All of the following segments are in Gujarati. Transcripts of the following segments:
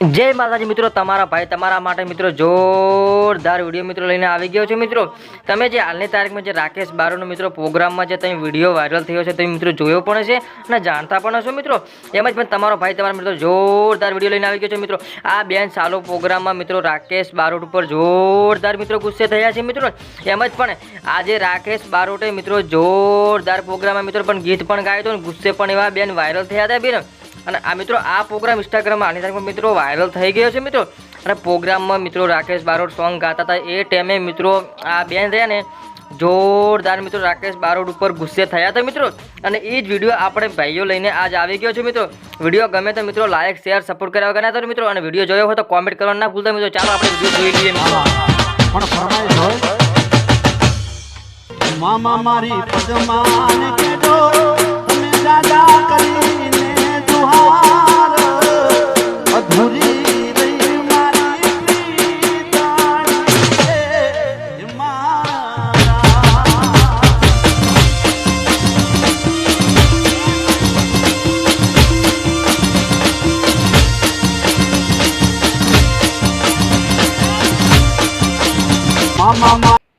જય માતાજી મિત્રો, તમારા ભાઈ તમારા માટે મિત્રો જોરદાર વીડિયો મિત્રો લઈને આવી ગયો છે મિત્રો. તમે જે હાલની તારીખમાં જે રાકેશ બારોનો મિત્રો પ્રોગ્રામમાં જે તમે વીડિયો વાયરલ થયો છે, તમે મિત્રો જોયો પણ છે અને જાણતા પણ હશો મિત્રો. એમ જ પણ તમારો ભાઈ તમારા મિત્રો જોરદાર વીડિયો લઈને આવી ગયો છે મિત્રો. આ બેન સાલો પ્રોગ્રામમાં મિત્રો રાકેશ બારોટ ઉપર જોરદાર મિત્રો ગુસ્સે થયા છે મિત્રો. એમ જ પણ આજે રાકેશ બારોટે મિત્રો જોરદાર પ્રોગ્રામમાં મિત્રો પણ ગીત પણ ગાયું હતું ગુસ્સે પણ એવા બેન વાયરલ થયા હતા, બેન. અને આ મિત્રો, આ પ્રોગ્રામ ઇન્સ્ટાગ્રામમાં આની તારીખમાં મિત્રો વાયરલ થઈ ગયો છે મિત્રો. અને પ્રોગ્રામમાં મિત્રો રાકેશ બારોટ સોંગ ગાતા હતા. એ ટાઈમે મિત્રો આ બેન રહ્યા ને, જોરદાર મિત્રો રાકેશ બારોટ ઉપર ગુસ્સે થયા હતા મિત્રો. અને એ જ વીડિયો આપણે ભાઈઓ લઈને આજ આવી ગયો છે મિત્રો. વીડિયો ગમે તો મિત્રો લાઈક શેર સપોર્ટ કર્યા વગર ના મિત્રો. અને વીડિયો જોયો હોય તો કોમેન્ટ કરવાનું ના ભૂલતા મિત્રો. ચાલો આપણે વીડિયો જોઈ લઈએ મિત્રો. મામા મારી પદમાન કેજો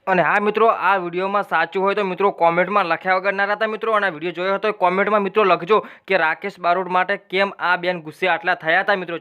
અને હા મિત્રો, આ વિડીયોમાં સાચું હોય તો મિત્રો કોમેન્ટમાં લખ્યા વગર ના રહેતા મિત્રો. અને વીડિયો જોયો હોય તો કોમેન્ટમાં મિત્રો લખજો કે રાકેશ બારોટ માટે કેમ આ બેન ગુસ્સે આટલા થયા હતા મિત્રો?